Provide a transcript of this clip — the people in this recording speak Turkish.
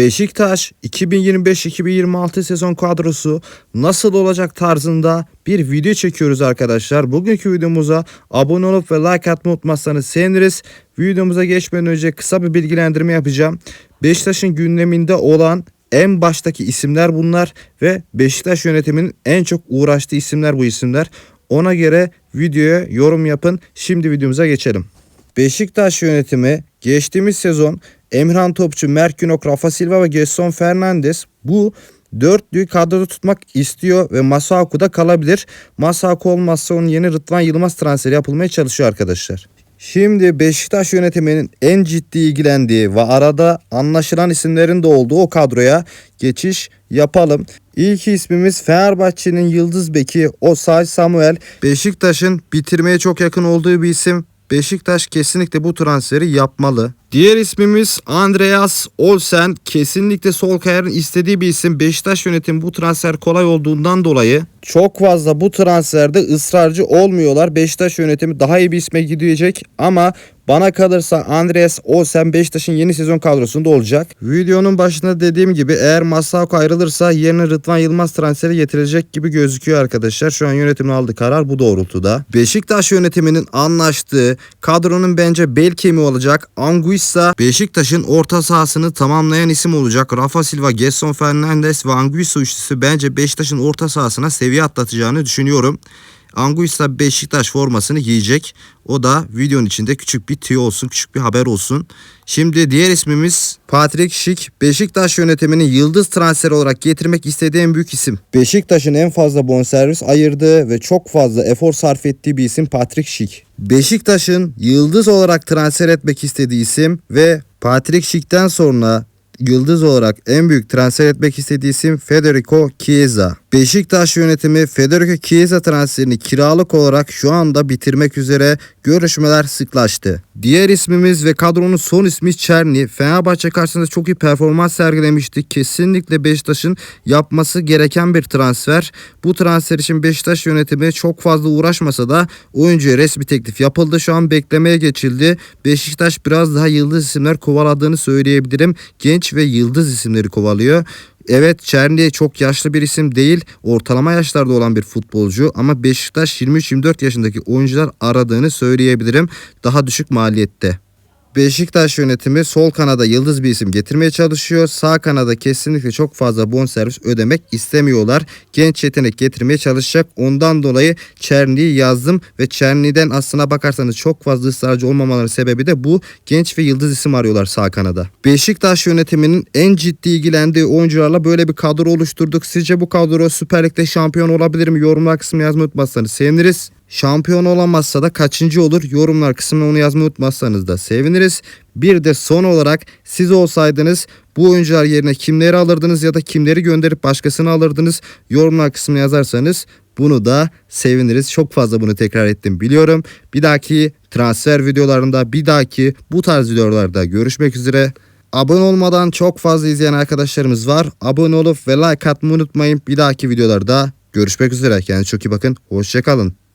Beşiktaş 2025-2026 sezon kadrosu nasıl olacak tarzında bir video çekiyoruz arkadaşlar. Bugünkü videomuza abone olup ve like atmayı unutmazsanız seviniriz. Videomuza geçmeden önce kısa bir bilgilendirme yapacağım. Beşiktaş'ın gündeminde olan en baştaki isimler bunlar ve Beşiktaş yönetiminin en çok uğraştığı isimler bu isimler. Ona göre videoya yorum yapın. Şimdi videomuza geçelim. Beşiktaş yönetimi geçtiğimiz sezon Emirhan Topçu, Mert Günok, Rafa Silva ve Gerson Fernandes bu dörtlüyü kadroda tutmak istiyor ve Masuaku'da kalabilir. Masuaku olmazsa onun yeni Rıdvan Yılmaz transferi yapılmaya çalışıyor arkadaşlar. Şimdi Beşiktaş yönetiminin en ciddi ilgilendiği ve arada anlaşılan isimlerin de olduğu o kadroya geçiş yapalım. İlk ismimiz Fenerbahçe'nin yıldız beki Osay Samuel. Beşiktaş'ın bitirmeye çok yakın olduğu bir isim. Beşiktaş kesinlikle bu transferi yapmalı. Diğer ismimiz Andreas Olsen. Kesinlikle sol kayarın istediği bir isim. Beşiktaş yönetimi bu transfer kolay olduğundan dolayı çok fazla bu transferde ısrarcı olmuyorlar. Beşiktaş yönetimi daha iyi bir isme gidecek ama bana kalırsa Andreas Olsen Beşiktaş'ın yeni sezon kadrosunda olacak. Videonun başında dediğim gibi eğer Masako ayrılırsa yerine Rıdvan Yılmaz transferi getirilecek gibi gözüküyor arkadaşlar. Şu an yönetimin aldığı karar bu doğrultuda. Beşiktaş yönetiminin anlaştığı kadronun bence bel kemiği olacak. Anguissa Beşiktaş'ın orta sahasını tamamlayan isim olacak. Rafa Silva, Gerson Fernandes ve Anguissa üçlüsü bence Beşiktaş'ın orta sahasına seviye atlatacağını düşünüyorum. Anguissa Beşiktaş formasını giyecek. O da videonun içinde küçük bir tüyo olsun, küçük bir haber olsun. Şimdi diğer ismimiz Patrick Schick. Beşiktaş yönetiminin yıldız transferi olarak getirmek istediği en büyük isim. Beşiktaş'ın en fazla bonservis ayırdığı ve çok fazla efor sarf ettiği bir isim Patrick Schick. Beşiktaş'ın yıldız olarak transfer etmek istediği isim ve Patrick Schick'ten sonra yıldız olarak en büyük transfer etmek istediği isim Federico Chiesa. Beşiktaş yönetimi Federico Chiesa transferini kiralık olarak şu anda bitirmek üzere görüşmeler sıklaştı. Diğer ismimiz ve kadronun son ismi Çerni. Fenerbahçe karşısında çok iyi performans sergilemişti. Kesinlikle Beşiktaş'ın yapması gereken bir transfer. Bu transfer için Beşiktaş yönetimi çok fazla uğraşmasa da oyuncuya resmi teklif yapıldı. Şu an beklemeye geçildi. Beşiktaş biraz daha yıldız isimler kovaladığını söyleyebilirim. Genç ve yıldız isimleri kovalıyor. Evet Çerni çok yaşlı bir isim değil. Ortalama yaşlarda olan bir futbolcu ama Beşiktaş 23-24 yaşındaki oyuncular aradığını söyleyebilirim. Daha düşük maliyette. Beşiktaş yönetimi sol kanada yıldız bir isim getirmeye çalışıyor. Sağ kanada kesinlikle çok fazla bonservis ödemek istemiyorlar. Genç yetenek getirmeye çalışacak. Ondan dolayı Çerni'yi yazdım ve Çerni'den aslına bakarsanız çok fazla ısrarcı olmamaları sebebi de bu. Genç ve yıldız isim arıyorlar sağ kanada. Beşiktaş yönetiminin en ciddi ilgilendiği oyuncularla böyle bir kadro oluşturduk. Sizce bu kadro Süper Lig'de şampiyon olabilir mi? Yorumlar kısmına yazmayı unutmazsanız seviniriz. Şampiyon olamazsa da kaçıncı olur? Yorumlar kısmına onu yazmayı unutmazsanız da seviniriz. Bir de son olarak siz olsaydınız bu oyuncular yerine kimleri alırdınız ya da kimleri gönderip başkasını alırdınız? Yorumlar kısmına yazarsanız bunu da seviniriz. Çok fazla bunu tekrar ettim biliyorum. Bir dahaki transfer videolarında bir dahaki bu tarz videolarda görüşmek üzere. Abone olmadan çok fazla izleyen arkadaşlarımız var. Abone olup ve like atmayı unutmayın. Bir dahaki videolarda görüşmek üzere. Kendinize çok iyi bakın. Hoşçakalın.